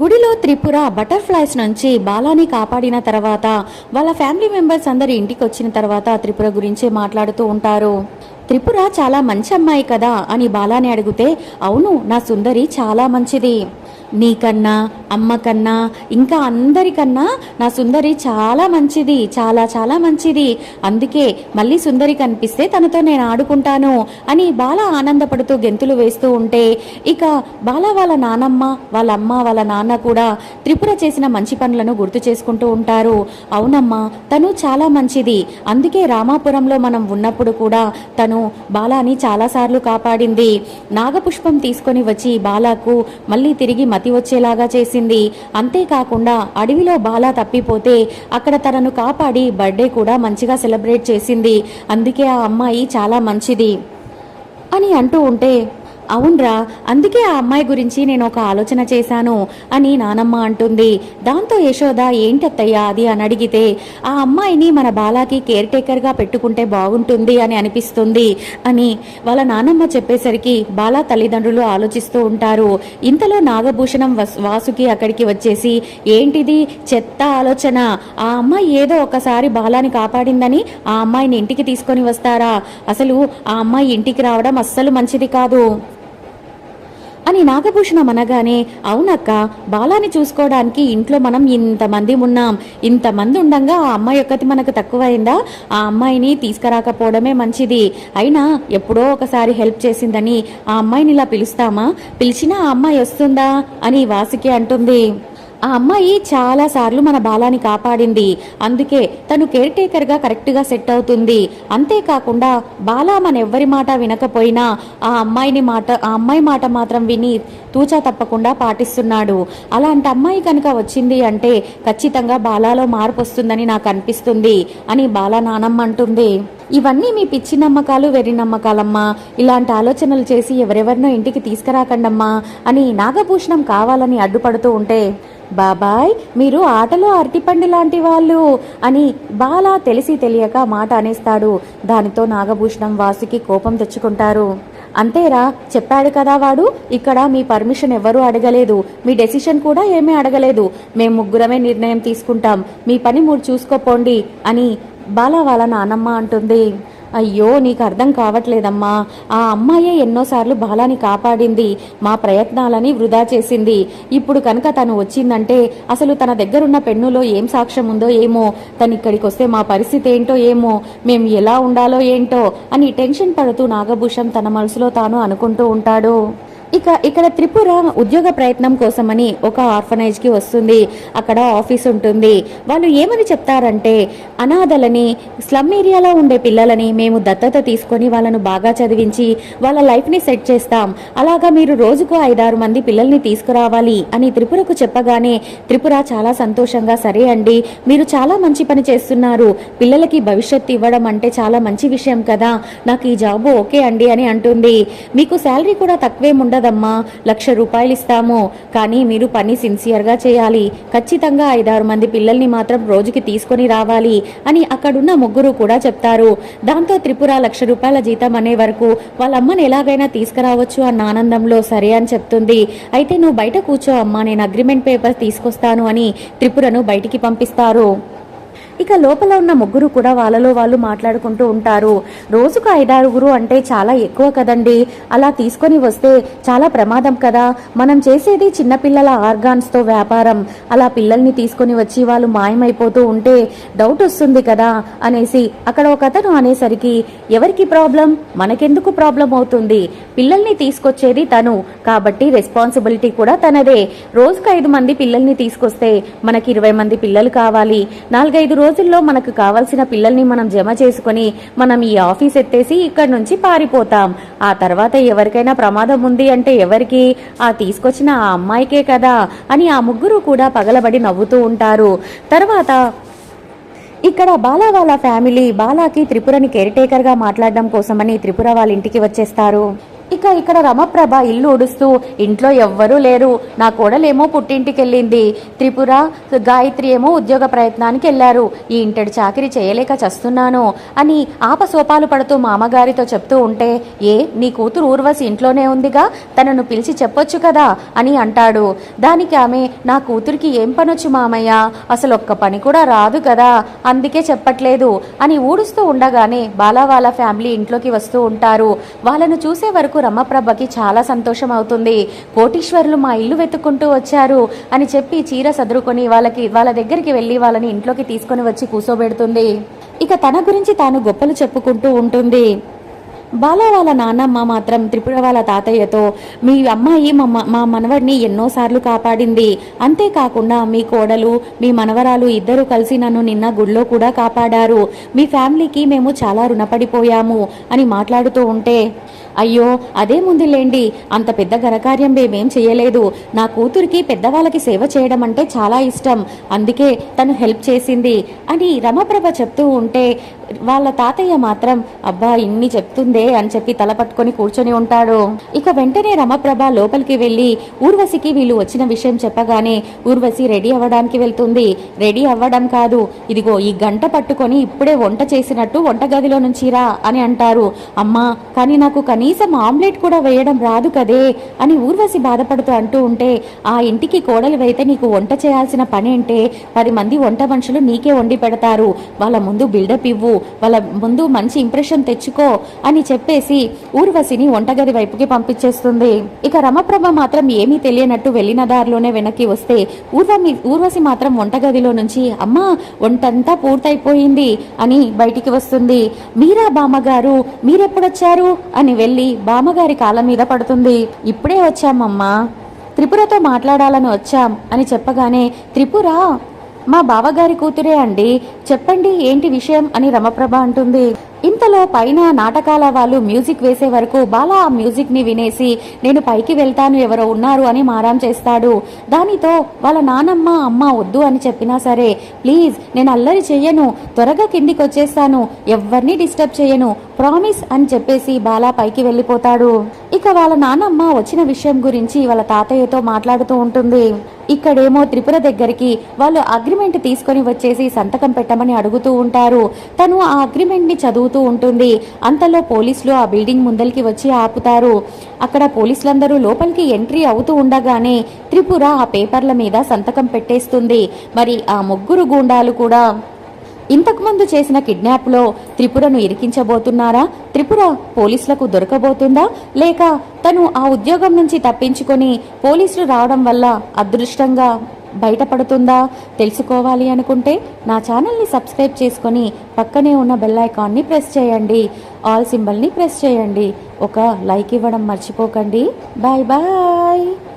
గుడిలో త్రిపుర బటర్ఫ్లైస్ నుంచి బాలాని కాపాడిన తర్వాత వాళ్ళ ఫ్యామిలీ మెంబర్స్ అందరు ఇంటికి వచ్చిన తర్వాత త్రిపుర గురించే మాట్లాడుతూ ఉంటారు. త్రిపుర చాలా మంచి అమ్మాయి కదా అని బాలాని అడిగితే అవును నా సుందరి చాలా మంచిది. నీకన్నా అమ్మ కన్నా ఇంకా అందరికన్నా నా సుందరి చాలా మంచిది చాలా చాలా మంచిది. అందుకే మళ్ళీ సుందరి కనిపిస్తే తనతో నేను ఆడుకుంటాను అని బాల ఆనందపడుతూ గెంతులు వేస్తూ ఉంటే ఇక బాల వాళ్ళ నానమ్మ వాళ్ళ అమ్మ వాళ్ళ నాన్న కూడా త్రిపుర చేసిన మంచి పనులను గుర్తు చేసుకుంటూ ఉంటారు. అవునమ్మా తను చాలా మంచిది. అందుకే రామాపురంలో మనం ఉన్నప్పుడు కూడా తను బాలాని చాలాసార్లు కాపాడింది. నాగపుష్పం తీసుకొని వచ్చి బాలాకు మళ్ళీ తిరిగి మతి వచ్చేలాగా చేసింది. అంతేకాకుండా అడవిలో బాలా తప్పిపోతే అక్కడ తనను కాపాడి బర్త్డే కూడా మంచిగా సెలబ్రేట్ చేసింది. అందుకే ఆ అమ్మాయి చాలా మంచిది అని అంటూ ఉంటే అవునరా అందుకే ఆ అమ్మాయి గురించి నేను ఒక ఆలోచన చేశాను అని నానమ్మ అంటుంది. దాంతో యశోద ఏంటత్తయ్యా అది? అని అడిగితే ఆ అమ్మాయిని మన బాలాకి కేర్ టేకర్గా పెట్టుకుంటే బాగుంటుంది అని అనిపిస్తుంది అని. వాళ్ళ నానమ్మ చెప్పేసరికి బాలా తల్లిదండ్రులు ఆలోచిస్తూ ఉంటారు. ఇంతలో నాగభూషణం వాసుకి అక్కడికి వచ్చేసి ఏంటిది? చెత్త ఆలోచన. ఆ అమ్మాయి ఏదో ఒకసారి బాలాని కాపాడిందని ఆ అమ్మాయిని ఇంటికి తీసుకొని వస్తారా? అసలు ఆ అమ్మాయి ఇంటికి రావడం అస్సలు మంచిది కాదు. అని నాగభూషణం అనగానే అవునక్క బాలాని చూసుకోవడానికి ఇంట్లో మనం ఇంతమంది ఉన్నాం. ఇంతమంది ఉండంగా ఆ అమ్మాయి ఒక్కటి మనకు తక్కువైందా? ఆ అమ్మాయిని తీసుకురాకపోవడమే మంచిది. అయినా ఎప్పుడో ఒకసారి హెల్ప్ చేసిందని ఆ అమ్మాయిని ఇలా పిలుస్తామా? పిలిచినా ఆ అమ్మాయి వస్తుందా? అని వాసుకి అంటుంది. ఆ అమ్మాయి చాలా సార్లు మన బాలాని కాపాడింది. అందుకే తను కేర్ టేకర్గా కరెక్ట్గా సెట్ అవుతుంది. అంతేకాకుండా బాలా మన ఎవ్వరి మాట వినకపోయినా ఆ అమ్మాయిని మాట ఆ అమ్మాయి మాట మాత్రం విని తూచా తప్పకుండా పాటిస్తున్నాడు. అలాంటి అమ్మాయి కనుక వచ్చింది అంటే ఖచ్చితంగా బాలాలో మార్పు వస్తుందని నాకు అనిపిస్తుంది అని బాలా నానమ్మ అంటుంది. ఇవన్నీ మీ పిచ్చి నమ్మకాలు వెర్రి నమ్మకాలమ్మా. ఇలాంటి ఆలోచనలు చేసి ఎవరెవరినో ఇంటికి తీసుకురాకండమ్మా అని నాగభూషణం కావాలని అడ్డుపడుతూ ఉంటే బాబాయ్ మీరు ఆటలో అరటిపండు లాంటి వాళ్ళు అని బాలా తెలిసి తెలియక మాట అనేస్తాడు. దానితో నాగభూషణం వాసుకి కోపం తెచ్చుకుంటారు. అంతేరా చెప్పాడు కదా వాడు ఇక్కడ మీ పర్మిషన్ ఎవరూ అడగలేదు. మీ డెసిషన్ కూడా ఏమీ అడగలేదు. మేము ముగ్గురమే నిర్ణయం తీసుకుంటాం. మీ పని మీరు చూసుకోపోండి అని బాల వాళ్ళ నానమ్మ అంటుంది అయ్యో నీకు అర్థం కావట్లేదమ్మా. ఆ అమ్మాయే ఎన్నోసార్లు బాలాని కాపాడింది మా ప్రయత్నాలని వృధా చేసింది. ఇప్పుడు కనుక తను వచ్చిందంటే అసలు తన దగ్గరున్న పెన్నులో ఏం సాక్ష్యం ఉందో ఏమో తను ఇక్కడికి వస్తే మా పరిస్థితి ఏంటో ఏమో మేము ఎలా ఉండాలో ఏంటో అని టెన్షన్ పడుతూ నాగభూషణ్ తన మనసులో తాను అనుకుంటూ ఉంటాడు. ఇక ఇక్కడ త్రిపుర ఉద్యోగ ప్రయత్నం కోసమని ఒక ఆర్ఫనైజ్కి వస్తుంది. అక్కడ ఆఫీస్ ఉంటుంది. వాళ్ళు ఏమని చెప్తారంటే అనాథలని స్లమ్ ఏరియాలో ఉండే పిల్లలని మేము దత్తత తీసుకొని వాళ్ళను బాగా చదివించి వాళ్ళ లైఫ్ని సెట్ చేస్తాం. అలాగా మీరు రోజుకు ఐదారు మంది పిల్లల్ని తీసుకురావాలి అని త్రిపురకు చెప్పగానే త్రిపుర చాలా సంతోషంగా సరే అండి మీరు చాలా మంచి పని చేస్తున్నారు. పిల్లలకి భవిష్యత్తు ఇవ్వడం అంటే చాలా మంచి విషయం కదా. నాకు ఈ జాబు ఓకే అండి అని అంటుంది. మీకు శాలరీ కూడా తక్కువేం ఉండదమ్మా లక్ష రూపాయలు ఇస్తాము. కానీ మీరు పని సిన్సియర్గా చేయాలి. ఖచ్చితంగా ఐదారు మంది పిల్లల్ని మాత్రం రోజుకి తీసుకొని రావాలి అని అక్కడున్న ముగ్గురు కూడా చెప్తారు. దాంతో త్రిపుర లక్ష రూపాయల జీతం అనే వరకు వాళ్ళ అమ్మని ఎలాగైనా తీసుకురావచ్చు అన్న ఆనందంలో సరే అని చెప్తుంది. అయితే నువ్వు బయట కూర్చో అమ్మా నేను అగ్రిమెంట్ పేపర్ తీసుకొస్తాను అని త్రిపురను బయటికి పంపిస్తారు. ఇక లోపల ఉన్న ముగ్గురు కూడా వాళ్ళలో వాళ్ళు మాట్లాడుకుంటూ ఉంటారు. రోజుకు ఐదారుగురు అంటే చాలా ఎక్కువ కదండి. అలా తీసుకొని వస్తే చాలా ప్రమాదం కదా. మనం చేసేది చిన్నపిల్లల ఆర్గాన్స్తో వ్యాపారం. అలా పిల్లల్ని తీసుకొని వచ్చి వాళ్ళు మాయమైపోతూ ఉంటే డౌట్ వస్తుంది కదా అనేసి అక్కడ ఒక అతను అనేసరికి ఎవరికి ప్రాబ్లం? మనకెందుకు ప్రాబ్లం అవుతుంది? పిల్లల్ని తీసుకొచ్చేది తను. కాబట్టి రెస్పాన్సిబిలిటీ కూడా తనదే. రోజుకు ఐదు మంది పిల్లల్ని తీసుకొస్తే మనకి ఇరవై మంది పిల్లలు కావాలి. నాలుగైదు రోజుల్లో మనకు కావాల్సిన పిల్లల్ని మనం జమ చేసుకొని మనం ఈ ఆఫీస్ ఎత్తేసి ఇక్కడ నుంచి పారిపోతాం. ఆ తర్వాత ఎవరికైనా ప్రమాదం ఉంది అంటే ఎవరికి? ఆ తీసుకొచ్చిన ఆ అమ్మాయికే కదా అని ఆ ముగ్గురు కూడా పగలబడి నవ్వుతూ ఉంటారు. తర్వాత ఇక్కడ బాలా వాళ్ళ ఫ్యామిలీ బాలాకి త్రిపురని కేర్ టేకర్గా మాట్లాడడం కోసమని త్రిపుర వాళ్ళ ఇంటికి వచ్చేస్తారు. ఇక ఇక్కడ రమప్రభ ఇల్లు ఉడుస్తూ ఇంట్లో ఎవ్వరూ లేరు. నా కోడలేమో పుట్టింటికి వెళ్ళింది త్రిపుర గాయత్రి ఏమో ఉద్యోగ ప్రయత్నానికి వెళ్ళారు ఈ ఇంటడి చాకిరి చేయలేక చస్తున్నాను అని ఆపసోపాలు పడుతూ మామగారితో చెప్తూ ఉంటే ఏ నీ కూతురు ఊర్వశి ఇంట్లోనే ఉందిగా? తనను పిలిచి చెప్పొచ్చు కదా అని అంటాడు. దానికి ఆమె నా కూతురికి ఏం పనొచ్చు మామయ్య? అసలు ఒక్క పని కూడా రాదు కదా. అందుకే చెప్పట్లేదు అని ఊడుస్తూ ఉండగానే బాలా వాళ్ళ ఫ్యామిలీ ఇంట్లోకి వస్తూ ఉంటారు. వాళ్ళను చూసే వరకు రమప్రభకి చాలా సంతోషం అవుతుంది. కోటీశ్వరులు మా ఇల్లు వెతుక్కుంటూ వచ్చారు అని చెప్పి చీర సదురుకొని వాళ్ళకి వాళ్ళ దగ్గరికి వెళ్ళి వాళ్ళని ఇంట్లోకి తీసుకొని వచ్చి కూసోబెడుతుంది. ఇక తన గురించి తాను గొప్పలు చెప్పుకుంటూ ఉంటుంది. బాల వాళ్ళ నాన్నమ్మ మాత్రం త్రిపుర వాళ్ళ తాతయ్యతో మీ అమ్మాయి మా మా మనవడిని ఎన్నోసార్లు కాపాడింది. అంతేకాకుండా మీ కోడలు మీ మనవరాలు ఇద్దరు కలిసి నన్ను నిన్న గుడిలో కూడా కాపాడారు. మీ ఫ్యామిలీకి మేము చాలా రుణపడిపోయాము అని మాట్లాడుతూ ఉంటే అయ్యో అదే ముందులేండి. అంత పెద్ద ఘనకార్యం మేమేం చేయలేదు నా కూతురికి పెద్దవాళ్ళకి సేవ చేయడం అంటే చాలా ఇష్టం. అందుకే తను హెల్ప్ చేసింది అని రమప్రభ చెప్తూ ఉంటే వాళ్ళ తాతయ్య మాత్రం అబ్బా ఇన్ని చెప్తుందే అని చెప్పి తల పట్టుకొని కూర్చొని ఉంటాడు. ఇక వెంటనే రమప్రభ లోపలికి వెళ్ళి ఊర్వశికి వీళ్ళు వచ్చిన విషయం చెప్పగానే ఊర్వశి రెడీ అవ్వడానికి వెళ్తుంది. రెడీ అవ్వడం కాదు ఇదిగో ఈ గంట పట్టుకొని ఇప్పుడే వంట చేసినట్టు వంటగదిలో నుంచి రా అని అంటారు. అమ్మా కానీ నాకు కనీసం ఆమ్లెట్ కూడా వేయడం రాదు కదే అని ఊర్వశి బాధపడుతూ అంటూ ఉంటే ఆ ఇంటికి కోడలు అయితే నీకు వంట చేయాల్సిన పని అంటే పది మంది వంట మనుషులు నీకే వండి పెడతారు. వాళ్ళ ముందు బిల్డప్ ఇవ్వు వాళ్ళ ముందు మంచి ఇంప్రెషన్ తెచ్చుకో అని చెప్పేసి ఊర్వశిని వంటగది వైపుకి పంపించేస్తుంది. ఇక రమప్రభ మాత్రం ఏమీ తెలియనట్టు వెళ్ళిన దారిలోనే వెనక్కి వస్తే ఊర్వమి ఊర్వశి మాత్రం వంటగదిలో నుంచి అమ్మా వంటంతా పూర్తయిపోయింది అని బయటికి వస్తుంది. మీరా బామ్మగారు మీరెప్పుడొచ్చారు? అని వెళ్ళి బామ్మగారి కాళ్ళ మీద పడుతుంది. ఇప్పుడే వచ్చామమ్మా. త్రిపురతో మాట్లాడాలని వచ్చాం అని చెప్పగానే త్రిపుర మా బావగారి కూతురే అండి. చెప్పండి ఏంటి విషయం? అని రమప్రభ అంటుంది. ఇంతలో పైన నాటకాల వాళ్ళు మ్యూజిక్ వేసే వరకు బాలా ఆ మ్యూజిక్ని వినేసి నేను పైకి వెళ్తాను ఎవరో ఉన్నారు అని మారాం చేస్తాడు. దానితో వాళ్ళ నానమ్మ అమ్మ వద్దు అని చెప్పినా సరే ప్లీజ్ నేను అల్లరి చెయ్యను త్వరగా కిందికి వచ్చేస్తాను ఎవరిని డిస్టర్బ్ చేయను ప్రామిస్ అని చెప్పేసి బాలా పైకి వెళ్ళిపోతాడు. ఇక వాళ్ళ నానమ్మ వచ్చిన విషయం గురించి వాళ్ళ తాతయ్యతో మాట్లాడుతూ ఉంటుంది. ఇక్కడేమో త్రిపుర దగ్గరికి వాళ్ళు అగ్రిమెంట్ తీసుకొని వచ్చేసి సంతకం పెట్టమని అడుగుతూ ఉంటారు. తను ఆ అగ్రిమెంట్ని అవుతూ ఉంటుంది. అంతలో పోలీసులు ఆ బిల్డింగ్ ముందరికి వచ్చి ఆపుతారు. అక్కడ పోలీసులందరూ లోపలికి ఎంట్రీ అవుతూ ఉండగానే త్రిపుర ఆ పేపర్ల మీద సంతకం పెట్టేస్తుంది. మరి ఆ ముగ్గురు గూండాలు కూడా ఇంతకుముందు చేసిన కిడ్నాప్లో త్రిపురను ఇరికించబోతున్నారా? త్రిపుర పోలీసులకు దొరకబోతుందా? లేక తను ఆ ఉద్యోగం నుంచి తప్పించుకొని పోలీసులు రావడం వల్ల అదృష్టంగా బయటపడుతుందా? తెలుసుకోవాలి అనుకుంటే నా ఛానల్ని సబ్స్క్రైబ్ చేసుకొని పక్కనే ఉన్న బెల్ ఐకాన్ని ప్రెస్ చేయండి. ఆల్ సింబల్ని ప్రెస్ చేయండి. ఒక లైక్ ఇవ్వడం మర్చిపోకండి. Bye bye.